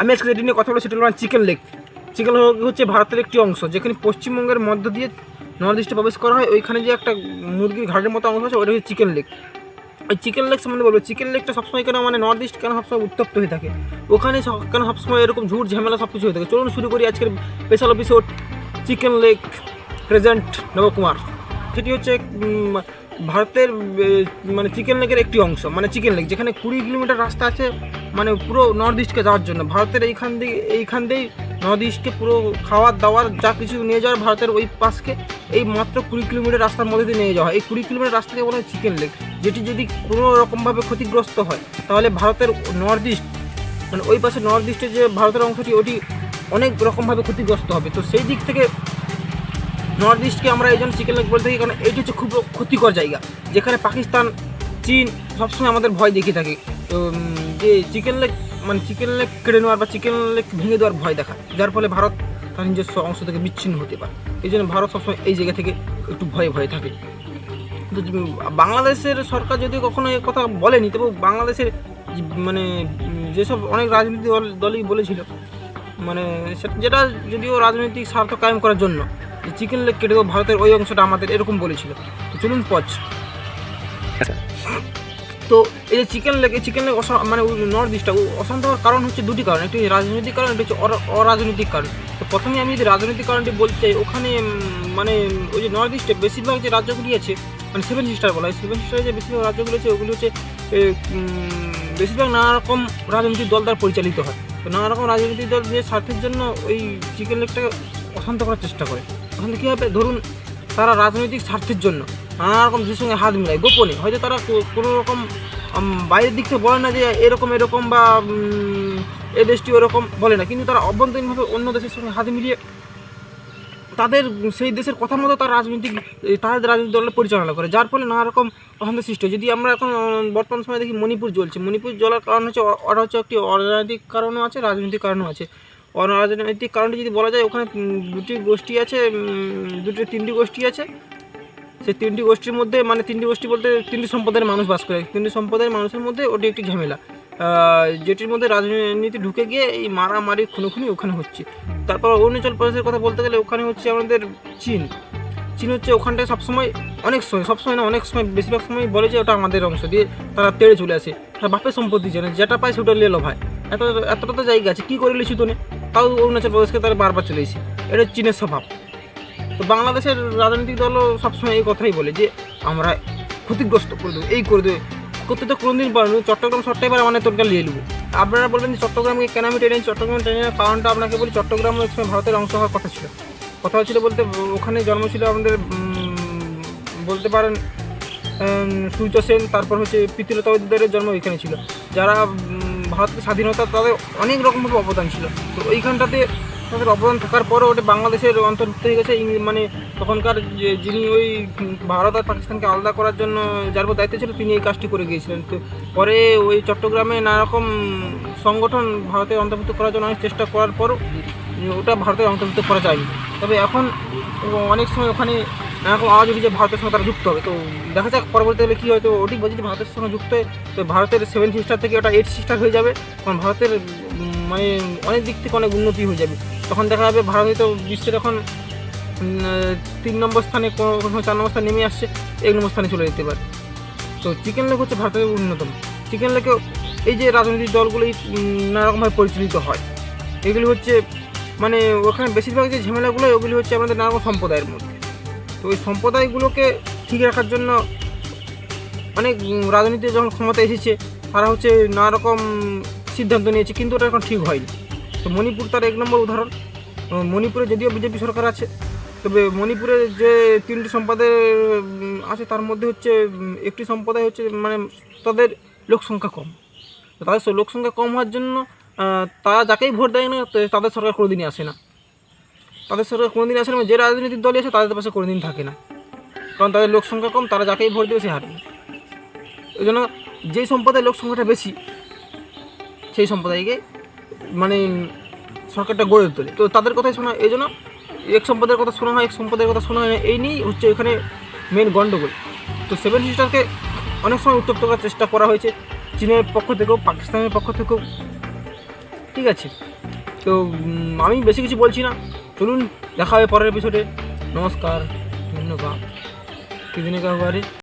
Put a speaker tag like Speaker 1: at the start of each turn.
Speaker 1: আমি আজকে যেটি নিয়ে কথা বলব সেটা হলো চিকেন লেগ চিকেন লেগ হচ্ছে ভারতের একটি অংশ, যেখানে পশ্চিমবঙ্গের মধ্য দিয়ে নর্থ ইস্টে প্রবেশ করা হয়। ওইখানে যে একটা মুরগির ঘাটের মতো অংশ আছে, ওটা হচ্ছে চিকেন লেগ ওই চিকেন লেগ সম্বন্ধে বলব চিকেন লেগটা সবসময় কেন মানে নর্থ ইস্ট কেন সবসময় উত্তপ্ত হয়ে থাকে? ওখানে কেন সবসময় এরকম ঝুট ঝামেলা সব কিছু হয়ে থাকে? চলুন শুরু করি আজকের special episode chicken leg present Nabakumar. সেটি হচ্ছে ভারতের মানে চিকেন লেগের একটি অংশ মানে চিকেন লেগ যেখানে কুড়ি কিলোমিটার রাস্তা আছে মানে পুরো নর্থ ইস্টকে যাওয়ার জন্য। ভারতের এইখান দিয়ে, এইখান দিয়েই নর্থ ইস্টকে পুরো খাওয়ার, দাওয়ার, যা কিছু নিয়ে যাওয়ার ভারতের ওই পাশকে, এই মাত্র কুড়ি কিলোমিটার রাস্তার মধ্যে দিয়ে নিয়ে যাওয়া হয়। এই কুড়ি কিলোমিটার রাস্তাকে বলা হয় চিকেন লেগ যেটি যদি কোনো রকমভাবে ক্ষতিগ্রস্ত হয়, তাহলে ভারতের নর্থ ইস্ট মানে ওই পাশে নর্থ ইস্টের যে ভারতের অংশটি, ওটি অনেক রকমভাবে ক্ষতিগ্রস্ত হবে। তো সেই দিক থেকে নর্থ ইস্টকে আমরা এই জন্য চিকেন লেগ বলতে থাকি, কারণ এটি হচ্ছে খুব ক্ষতিকর জায়গা। যেখানে পাকিস্তান, চীন সবসময় আমাদের ভয় দেখিয়ে থাকে। তো যে চিকেন লেগ মানে চিকেন লেগ কেড়ে নেওয়ার বা চিকেন লেগ ভেঙে দেওয়ার ভয় দেখায়। যার ফলে ভারত তার নিজস্ব অংশ থেকে বিচ্ছিন্ন হতে পারে। এই জন্য ভারত সবসময় এই জায়গা থেকে একটু ভয়ে ভয়ে থাকে। তো বাংলাদেশের সরকার যদি কখনো এ কথা বলেনি, তবু বাংলাদেশের মানে যেসব অনেক রাজনীতি দল, দলই বলেছিল মানে যেটা যদিও রাজনৈতিক স্বার্থ কায়েম করার জন্য যে চিকেন লেগ কেটে দেবো, ভারতের ওই অংশটা আমাদের এরকম বলেছিল। তো চলুন পচ তো এই যে চিকেন লেগ এই চিকেন লেগ মানে নর্থ ইস্টটা অশান্ত হওয়ার কারণ হচ্ছে দুটি কারণ। একটি রাজনৈতিক কারণ, একটি হচ্ছে অরা- অরাজনৈতিক কারণ। তো প্রথমে আমি যদি রাজনৈতিক কারণটি বলতে চাই, ওখানে মানে ওই যে নর্থ ইস্টে বেশিরভাগ যে রাজ্যগুলি আছে মানে সেভেন সিস্টার বলা হয় সেভেন সিস্টারে যে বেশিরভাগ রাজ্যগুলি আছে, ওগুলি হচ্ছে বেশিরভাগ নানা রকম রাজনৈতিক দল দ্বারা পরিচালিত হয়। তো নানা রকম রাজনৈতিক দল যে স্বার্থের জন্য ওই চিকেন লেগটাকে অশান্ত করার চেষ্টা করে। ওখানে কী হবে? ধরুন, তারা রাজনৈতিক স্বার্থের জন্য নানা রকম দেশের সঙ্গে হাত মিলায়। গোপনে। হয়তো তারা কোনো রকম বাইরের দিক থেকে বলে না যে এরকম এরকম বা এ দেশটি ওরকম বলে না। কিন্তু তারা অভ্যন্তরীণভাবে অন্য দেশের সঙ্গে হাত মিলিয়ে তাদের, সেই দেশের কথা মতো তার রাজনৈতিক তাদের রাজনৈতিক দলের পরিচালনা করে। যার ফলে নানা রকম অশান্ত সৃষ্টি। যদি আমরা এখন বর্তমান সময়ে দেখি মণিপুর জ্বলছে। মণিপুর জ্বলার কারণ হচ্ছে ওটা হচ্ছে একটি অরাজনৈতিক কারণও আছে, রাজনৈতিক কারণও আছে। অরাজনৈতিক কারণটি যদি বলা যায়, ওখানে দুটি গোষ্ঠী আছে দুটি, তিনটি গোষ্ঠী আছে। সেই তিনটি গোষ্ঠীর মধ্যে মানে তিনটি গোষ্ঠী বলতে তিনটি সম্প্রদায়ের মানুষ বাস করে। তিনটি সম্প্রদায়ের মানুষের মধ্যে ওটি একটি ঝামেলা। যেটির মধ্যে রাজনীতি ঢুকে গিয়ে এই মারামারি, খুনোখুনি ওখানে হচ্ছে। তারপর অরুণাচল প্রদেশের কথা বলতে গেলে ওখানে হচ্ছে আমাদের চীন। চীন হচ্ছে ওখানটায় সবসময় অনেক সময়, সবসময় না, অনেক সময়, বেশিরভাগ সময় বলে যে ওটা আমাদের অংশ দিয়ে তারা তেড়ে চলে আসে। তারা বাপের সম্পত্তি জানে যেটা পায় সেটা নিয়ে লোভায় এত, এতটা তো জায়গা আছে, কী করে লিখি তো তাও অরুণাচল প্রদেশকে তারা বারবার চলে এসে এটা চীনের স্বভাব। তো বাংলাদেশের রাজনৈতিক দলও সবসময় এই কথাই বলে যে, আমরা ক্ষতিগ্রস্ত করে দেবো, এই করে দেবো। করতে তো কোনোদিন পারেন চট্টগ্রাম শর্টটা এবার মানে তোরটা নিয়ে নেব আপনারা বলবেন যে, চট্টগ্রামকে কেন আমি টেনে চট্টগ্রাম ট্রেনের কারণটা আপনাকে বলি, চট্টগ্রাম এক সময় ভারতের অংশ হওয়ার কথা ছিল। কথা হচ্ছিল বলতে, ওখানে জন্ম ছিল আমাদের বলতে পারেন সূর্য সেন, তারপর হচ্ছে পিতৃলতাদের জন্ম ওইখানে ছিল। যারা ভারতের স্বাধীনতা তাদের অনেক রকমভাবে অবদান ছিল। তো ওইখানটাতে তাদের অবদান থাকার পরও ওটা বাংলাদেশের অন্তর্ভুক্ত হয়ে গেছে মানে তখনকার যে যিনি ওই ভারত আর পাকিস্তানকে আলাদা করার জন্য যার দায়িত্ব ছিল, তিনি এই কাজটি করে গিয়েছিলেন। তো পরে ওই চট্টগ্রামে নানারকম সংগঠন ভারতে অন্তর্ভুক্ত করার জন্য অনেক চেষ্টা করার পরও ওটা ভারতে অন্তর্ভুক্ত করা যায়নি। তবে এখন অনেক সময় ওখানে নানা রকম আওয়াজ উঠেছে ভারতের সঙ্গে তারা যুক্ত হবে। তো দেখা যাক পরবর্তীকালে কী হয়তো ওটি বলছি যে ভারতের সঙ্গে যুক্ত হয় তো ভারতের সেভেন সিস্টার থেকে ওটা এইট সিস্টার হয়ে যাবে। কারণ ভারতের মানে অনেক দিক থেকে অনেক উন্নতি হয়ে যাবে। তখন দেখা যাবে ভারত হয়তো বিশ্বের এখন তিন নম্বর স্থানে কোনো চার নম্বর স্থানে নেমে আসছে এক নম্বর স্থানে চলে যেতে পারে। তো চিকেন লেগ হচ্ছে ভারতের অন্যতম। চিকেন লেগেও এই যে রাজনৈতিক দলগুলি নানারকমভাবে পরিচালিত হয়। এগুলি হচ্ছে মানে ওখানে বেশিরভাগ যে ঝামেলাগুলো হয়, ওগুলি হচ্ছে আমাদের নানা রকম সম্প্রদায়ের মধ্যে। তো ওই সম্প্রদায়গুলোকে ঠিক রাখার জন্য অনেক রাজনীতি যখন ক্ষমতা এসেছে, তারা হচ্ছে নানা রকম সিদ্ধান্ত নিয়েছে, কিন্তু ওটা এখন ঠিক হয়নি। তো মণিপুর তার এক নম্বর উদাহরণ। মণিপুরে যদিও বিজেপি সরকার আছে, তবে মণিপুরে যে তিনটি সম্প্রদায় আছে, তার মধ্যে হচ্ছে একটি সম্প্রদায় হচ্ছে মানে তাদের লোক সংখ্যা কম। তাদের লোক সংখ্যা কম হওয়ার জন্য তারা যাকেই ভোট দেয় না তাদের সরকার কোনোদিনই আসে না। তাদের সরকার কোনোদিন আসে না যে রাজনৈতিক দলই আছে তাদের পাশে কোনোদিন থাকে না। কারণ তাদের লোক সংখ্যা কম, তারা যাকেই ভোট দেবে সে হারবে। ওই জন্য যেই সম্প্রদায়ের লোক সংখ্যাটা বেশি, সেই সম্প্রদায়কে মানে সরকারটা গড়ে তোলে তো তাদের কথাই শোনা, এই জন্য এক সম্প্রদায়ের কথা শোনা হয়, এক সম্প্রদায়ের কথা শোনা হয় না এই নিয়েই হচ্ছে এখানে মেন গণ্ডগোল তো সেভেন সিস্টারকে অনেক সময় উত্তপ্ত করার চেষ্টা করা হয়েছে, চীনের পক্ষ থেকেও, পাকিস্তানের পক্ষ থেকেও। ঠিক আছে। তো আমি বেশি কিছু বলছি না। চলুন দেখা হবে পরের এপিসোডে নমস্কার ধন্যবাদ। কিদিনে কাবারে